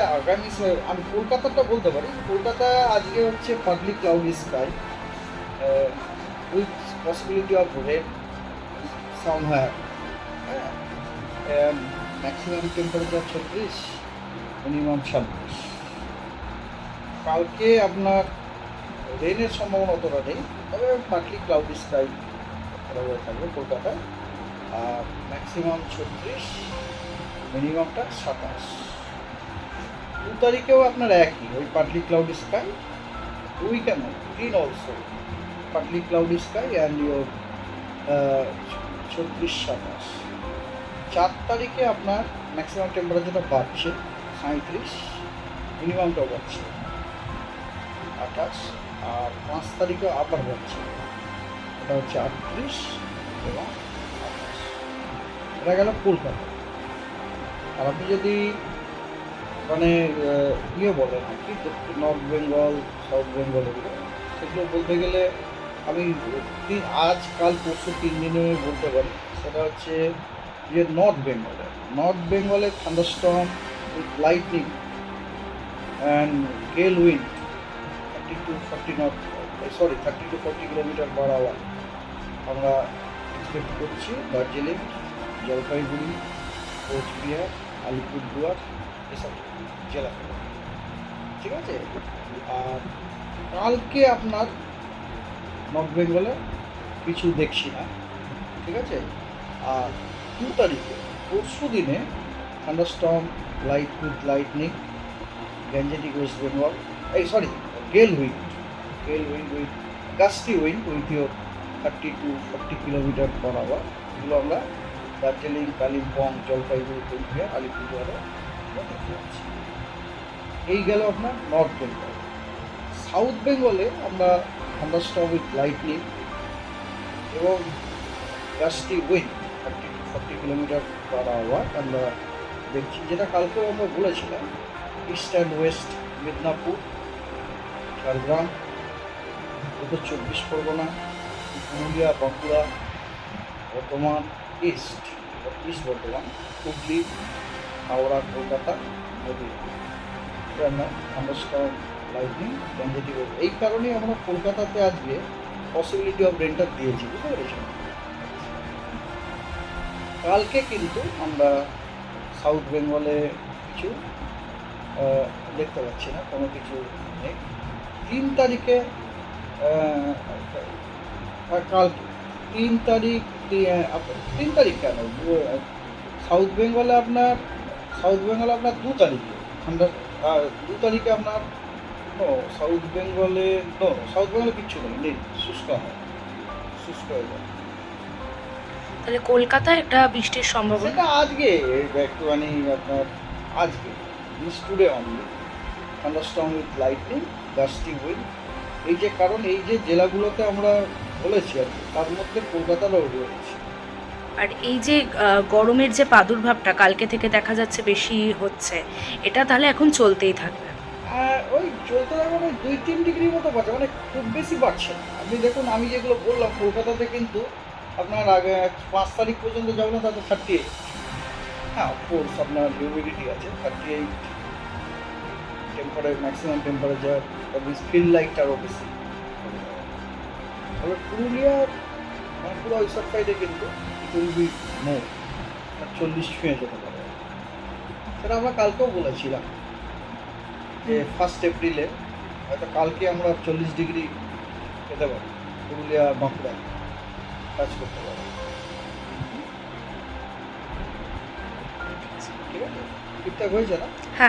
কলকাতাতে আগামী আমি কলকাতাটা বলতে পারি। কলকাতা আজকে হচ্ছে public cloud sky with possibility of red হ্যাঁ। ম্যাক্সিমাম টেম্পারেচার ছত্রিশ মিনিমাম ছাব্বিশ। কালকে আপনার রেনের সম্ভাবনা অতটা নেই, তবে পার্টলি ক্লাউড স্কাই থাকবে কলকাতায়। আর ম্যাক্সিমাম ছত্রিশ মিনিমামটা সাতাশ। তারিখেও আপনার একই, ওই partly cloud sky weekend green also partly cloud sky and your ছত্রিশ সাতাশ। চার তারিখে আপনার ম্যাক্সিমাম টেম্পারেচারটা বাড়ছে সাঁত্রিশ মিনিমামটাও বাড়ছে, আঠাশ, আর পাঁচ তারিখে আবার বাড়ছে। এটা হচ্ছে আটত্রিশ এবং আঠাশ। এটা গেল কলকাতা। আর আপনি যদি মানে ইয়ে বলে আর কি নর্থ বেঙ্গল সাউথ বেঙ্গল এগুলো। সেগুলো বলতে গেলে আমি আজ, কাল, পরশু তিন দিনে বলতে পারি। সেটা হচ্ছে যে নর্থ বেঙ্গলে নর্থ বেঙ্গলে thunderstorm with lightning and gale wind thirty to forty not sorry thirty to forty kilometre per hour আমরা এক্সপেক্ট করছি দার্জিলিং জলপাইগুড়ি কোচবিহার আলিপুরদুয়ার এসব জেলা ঠিক আছে? আর কালকে আপনার নর্থ বেঙ্গলে কিছু দেখছি না। ঠিক আছে? আর দু তারিখে, পরশু দিনে thunderstorm, light with lightning Gangetic West Bengal, এই sorry, gale wind gale wind with, gusty wind with your thirty to forty kilometre per hour, এগুলো আমরা দার্জিলিং, কালিম্পং, জলপাইগুড়ি কোচবিহার আলিপুরদুয়ারে দেখতে পাচ্ছি। এই গেল আপনার নর্থ বেঙ্গল সাউথ বেঙ্গলে আমরা থান্ডারস্টর্ম উইথ লাইটনিং এবং gusty wind thirty to forty kilometre per hour আমরা দেখছি, যেটা কালকেও আমরা বলেছিলাম east and west Midnapore Jhargram Uttar Chabbish Pargana, Purulia, Bankura, Bardhaman east east Bardhaman, Hooghly, Howrah, Kolkata, Nadia. এটা আমরা থান্ডারস্টর্ম লাইটনিং গ্যাঞ্জেটিক এই কারণেই আমরা কলকাতাতে আজকে পসিবিলিটি অফ রেন্টার দিয়েছি, বুঝতে পেরেছেন? কালকে কিন্তু আমরা সাউথ বেঙ্গলে কিছু দেখতে পাচ্ছি না, কোনো কিছু নেই। তিন তারিখে কালকে। তিন তারিখ তিন তারিখ কেন? সাউথ বেঙ্গলে আপনার সাউথ বেঙ্গলে আপনার দু তারিখে। ঠান্ডা আর দু তারিখে আপনার নো সাউথ বেঙ্গলে নো সাউথ বেঙ্গলে কিচ্ছু নেই নেই শুষ্ক হয়। শুষ্ক হয়ে যায়। তাহলে কলকাতায় একটা বৃষ্টির সম্ভাবনা। আজকে একটুখানি আপনার আজকে। Today only thunderstorm with lightning gusty wind এই যে কারণ এই যে জেলাগুলোতে আমরা বলেছি আর তার মধ্যে কলকাতারও রয়েছে আর এই যে গরমের যে প্রাদুর্ভাবটা কালকে থেকে দেখা যাচ্ছে বেশি হচ্ছে এটা তাহলে এখন চলতেই থাকবে। ওই চলতে থাকবে মানে দুই তিন ডিগ্রি মতো বাড়ছে মানে খুব বেশি বাড়ছে আপনি দেখুন আমি যেগুলো বললাম কলকাতাতে কিন্তু আপনার আগে পাঁচ তারিখ পর্যন্ত যাবে না তাতে থার্টি এইট হ্যাঁ অফকোর্স আপনার হিউমিডিটি আছে থার্টি এইট টেম্পারে ম্যাক্সিমাম টেম্পারেচার ফিল লাইটটা আরও বেশি। তবে পুরুলিয়ার বাঁকুড়া ওই সব সাইডে কিন্তু চলবি নো চল্লিশ ছুঁয়ে যেতে পারে। সেটা আমরা কালকেও বলেছিলাম যে ফার্স্ট এপ্রিলে হয়তো কালকে আমরা চল্লিশ ডিগ্রি পেতে পারি পুরুলিয়া বাঁকুড়া কাজ করতে পারি। ঠিক আছে? ঠিকঠাক হয়েছে না? হ্যাঁ।